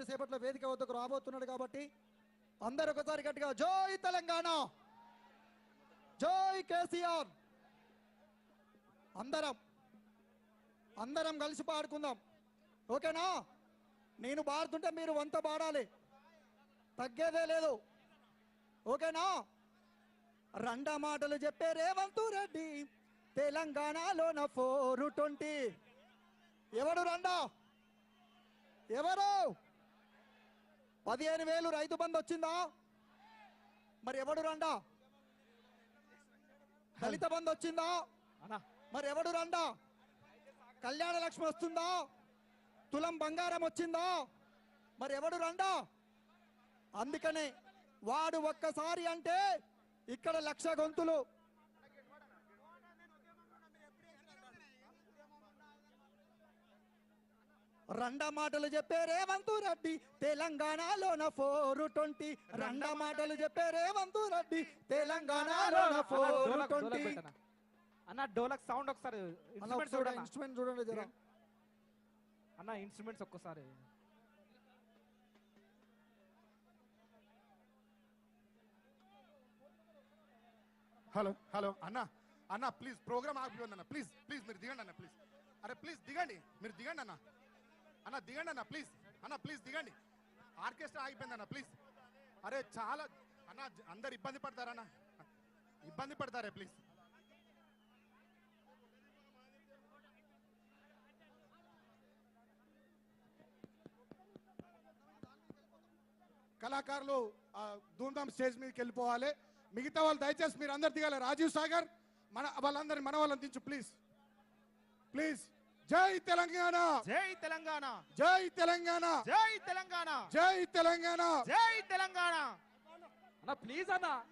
కొద్దిసేపట్లో వేదిక వద్దకు రాబోతున్నాడు కాబట్టి అందరు ఒకసారి గట్టిగా జోయ్ తెలంగాణ! జోయ్ కేసీఆర్! అందరం అందరం కలిసి పాడుకుందాం. ఓకేనా? నేను పాడుతుంటే మీరు వంత పాడాలి. తగ్గేదే లేదు. ఓకేనా? రెండ మాటలు చెప్పే రేవంత్ రెడ్డి తెలంగాణలోన ఫోర్ ట్వంటీ. ఎవడు రండా? ఎవరు? పదిహేను వేలు రైతు బంధు వచ్చిందా? మరి ఎవడు రండా? దళిత బంధు వచ్చిందా? మరి ఎవడు రండా? కళ్యాణ లక్ష్మి వస్తుందా? తులం బంగారం వచ్చిందా? మరి ఎవడు రండా? అందుకనే వాడు ఒక్కసారి అంటే ఇక్కడ లక్ష గొంతులు. రెండ మాటలు చెప్పే రేవంతు రెడ్డి తెలంగాణలోన ఫోర్ ట్వంటీ. రెండ మాటలు చెప్పే రేవంతు రెడ్డి తెలంగాణలోన అన్నా, ఫోర్ ట్వంటీ? అన్న డోలక్ సౌండ్ ఒకసారి ఇన్స్ట్రుమెంట్ చూడండి జరా. అన్న ఇన్స్ట్రుమెంట్స్ ఒక్కసారి. హలో హలో అన్న అన్న ప్లీజ్ ప్రోగ్రామ్ ఆగిపోయింది అన్న ప్లీజ్ ప్లీజ్ మీరు దిగండి అన్న ప్లీజ్ అరే ప్లీజ్ దిగండి మీరు దిగండి అన్న. అన్న దిగండి అన్న ప్లీజ్ అన్న ప్లీజ్ దిగండి. ఆర్కెస్ట్రా ఆగిపోయింది అన్న ప్లీజ్ అరే చాలా అన్న అందరు ఇబ్బంది పడతారన్న ఇబ్బంది పడతారే ప్లీజ్ కళాకారులు ధూమ్ధామ్ స్టేజ్ మీదకి వెళ్ళిపోవాలి. మిగతా వాళ్ళు దయచేసి మీరు అందరు దిగాలి. రాజీవ్ సాగర్ మన వాళ్ళందరినీ మన వాళ్ళని దించు ప్లీజ్ ప్లీజ్ జై తెలంగాణ. జై తెలంగాణ. జై తెలంగాణ. జై తెలంగాణ. జై తెలంగాణ. జై తెలంగాణ. అన్న ప్లీజ్ అన్న.